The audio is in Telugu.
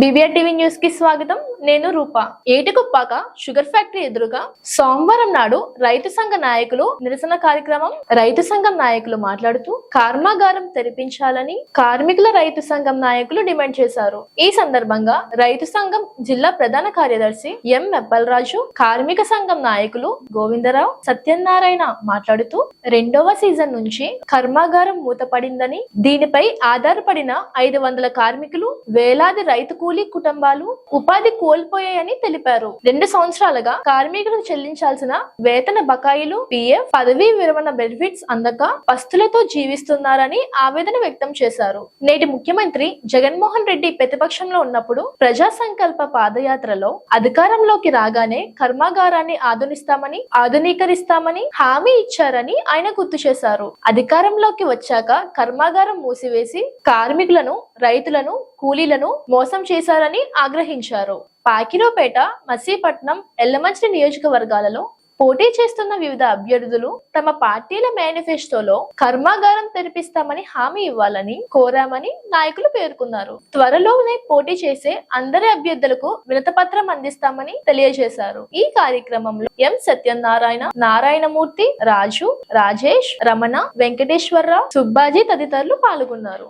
బీబీఆర్ టీవీ న్యూస్కి స్వాగతం. నేను రూప. ఏటికొప్పాక షుగర్ ఫ్యాక్టరీ ఎదురుగా సోమవారం నాడు రైతు సంఘ నాయకులు నిరసన కార్యక్రమం రైతు సంఘం నాయకులు మాట్లాడుతూ కర్మాగారం తెరిపించాలని కార్మికుల రైతు సంఘం నాయకులు డిమాండ్ చేశారు. ఈ సందర్భంగా రైతు సంఘం జిల్లా ప్రధాన కార్యదర్శి ఎం మెప్పలరాజు కార్మిక సంఘం నాయకులు గోవిందరావు సత్యనారాయణ మాట్లాడుతూ రెండవ సీజన్ నుంచి కర్మాగారం మూతపడిందని దీనిపై ఆధారపడిన ఐదు వందల కార్మికులు వేలాది రైతు కూలీ కుటుంబాలు ఉపాధి కోల్పోయాయని తెలిపారు. రెండు సంవత్సరాలుగా కార్మికులకు చెల్లించాల్సిన వేతన బకాయిలు పిఎఫ్ పదవీ విరమణ బెనిఫిట్స్ అందక పస్తులతో జీవిస్తున్నారని ఆవేదన వ్యక్తం చేశారు. నేటి ముఖ్యమంత్రి జగన్మోహన్ రెడ్డి ప్రతిపక్షంలో ఉన్నప్పుడు ప్రజా సంకల్ప పాదయాత్రలో అధికారంలోకి రాగానే కర్మాగారాన్ని ఆధునిస్తామని ఆధునీకరిస్తామని హామీ ఇచ్చారని ఆయన గుర్తు చేశారు. అధికారంలోకి వచ్చాక కర్మాగారం మూసివేసి కార్మికులను రైతులను కూలీలను మోసం చేశారని ఆగ్రహించారు. పాకిరోపేట మసీపట్నం ఎల్లమంచి నియోజకవర్గాలలో పోటీ చేస్తున్న వివిధ అభ్యర్థులు తమ పార్టీల మేనిఫెస్టోలో కర్మాగారం తెరిపిస్తామని హామీ ఇవ్వాలని కోరామని నాయకులు పేర్కొన్నారు. త్వరలోనే పోటీ చేసే అందరి అభ్యర్థులకు వినతపత్రం అందిస్తామని తెలియజేశారు. ఈ కార్యక్రమంలో ఎం సత్యనారాయణ నారాయణమూర్తి రాజు రాజేష్ రమణ వెంకటేశ్వరరావు సుబ్బాజీ తదితరులు పాల్గొన్నారు.